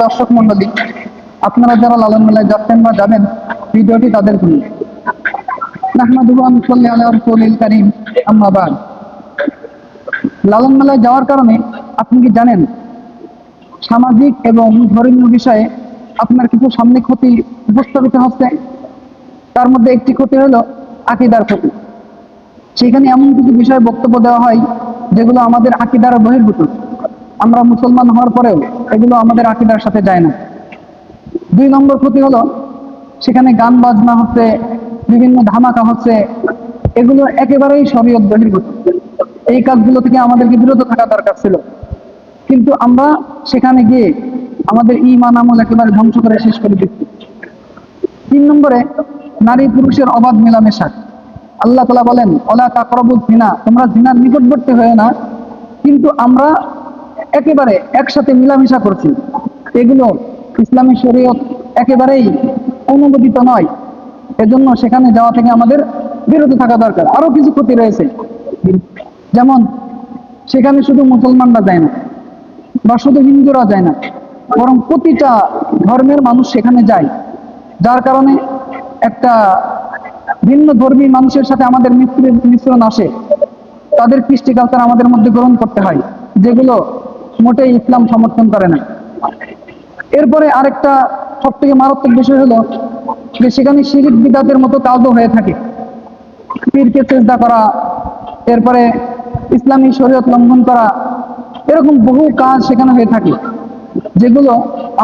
দর্শক মন্ডলী, আপনারা যারা লালন মেলায় যাচ্ছেন বা যাবেন, ভিডিওটি তাদের জন্য। লালন মেলায় যাওয়ার কারণে আপনি কি জানেন, সামাজিক এবং ধর্মীয় বিষয়ে আপনার কিছু সামনে ক্ষতি উপস্থাপিত হচ্ছে? তার মধ্যে একটি ক্ষতি হলো আকিদার ক্ষতি। সেখানে এমন কিছু বিষয়ে বক্তব্য দেওয়া হয়, যেগুলো আমাদের আকিদার বহির্ভূত। আমরা মুসলমান হওয়ার পরেও এগুলো আমাদের আকিদার সাথে যায় না। দুই নম্বর ক্ষতি হলো, সেখানে গান বাজনা হচ্ছে, বিভিন্ন ধামাকা হচ্ছে, এগুলো একেবারেই শরীয়ত বহির্ভূত। এই কাজগুলো থেকে আমাদেরকে বিরত থাকা দরকার ছিল। কিন্তু আমরা সেখানে গিয়ে আমাদের ইমান আমল একেবারে ধ্বংস করে শেষ করে দিচ্ছি। তিন নম্বরে, নারী পুরুষের অবাধ মেলামেশা। আল্লাহ তালা বলেন অলা কাকরবু জিনা তোমরা জিনার নিকটবর্তী হয়ে না, কিন্তু আমরা একেবারে একসাথে মিলামেশা করছি। এগুলো ইসলামী শরীয়ত একেবারেই অনুমোদিত নয়। এজন্য সেখানে যাওয়া থেকে আমাদের বিরত থাকা দরকার। আরও কিছু ক্ষতি রয়েছে। যেমন, সেখানে শুধু মুসলমানরা যায় না, বা শুধু হিন্দুরা যায় না, বরং প্রতিটা ধর্মের মানুষ সেখানে যায়। যার কারণে একটা ভিন্ন ধর্মী মানুষের সাথে আমাদের মিশ্র- মিশ্রণ আসে। তাদের কৃষ্টি কালচার আমাদের মধ্যে গ্রহণ করতে হয়, যেগুলো মোটেই ইসলাম সমর্থন করে না। এরপরে আরেকটা সব থেকে মারাত্মক বিষয় হলো, যে সেখানে শিরিক বিদাতের মতো কাজও হয়ে থাকে। পীরকে চেষ্টা করা, এরপরে ইসলামী শরীয়ত লঙ্ঘন করা, এরকম বহু কাজ সেখানে হয়ে থাকে, যেগুলো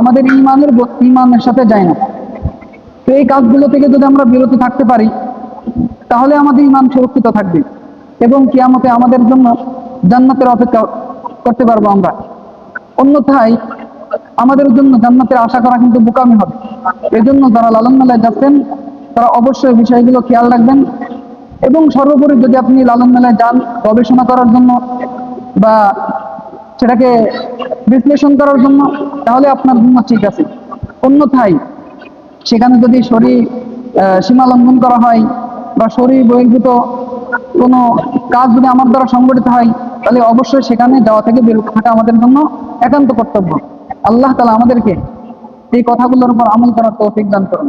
আমাদের ইমানের ইমানের সাথে যায় না। তো এই কাজগুলো থেকে যদি আমরা বিরত থাকতে পারি, তাহলে আমাদের ইমান সুরক্ষিত থাকবে এবং কিয়ামতে আমাদের জন্য জান্নাতের অপেক্ষা করতে পারব আমরা। অন্যথায় আমাদের জন্য জান্নাতের আশা করা কিন্তু বোকামি হবে। এজন্য যারা লালন মেলায় যাচ্ছেন, তারা অবশ্যই বিষয়গুলো খেয়াল রাখবেন। এবং সর্বোপরি যদি আপনি লালন মেলায় যান, গবেষণা করার জন্য বা সেটাকে বিশ্লেষণ করার জন্য, তাহলে আপনার জন্য ঠিক আছে। অন্যথায় সেখানে যদি শরীর সীমা লঙ্ঘন করা হয় বা শরীর বহির্ভূত কোনো কাজ যদি আমার দ্বারা সংগঠিত হয়, তাহলে অবশ্যই সেখানে যাওয়া থেকে বিরত থাকা আমাদের জন্য একান্ত কর্তব্য। আল্লাহ তালা আমাদেরকে এই কথাগুলোর উপর আমল করার তৌফিক দান করুন।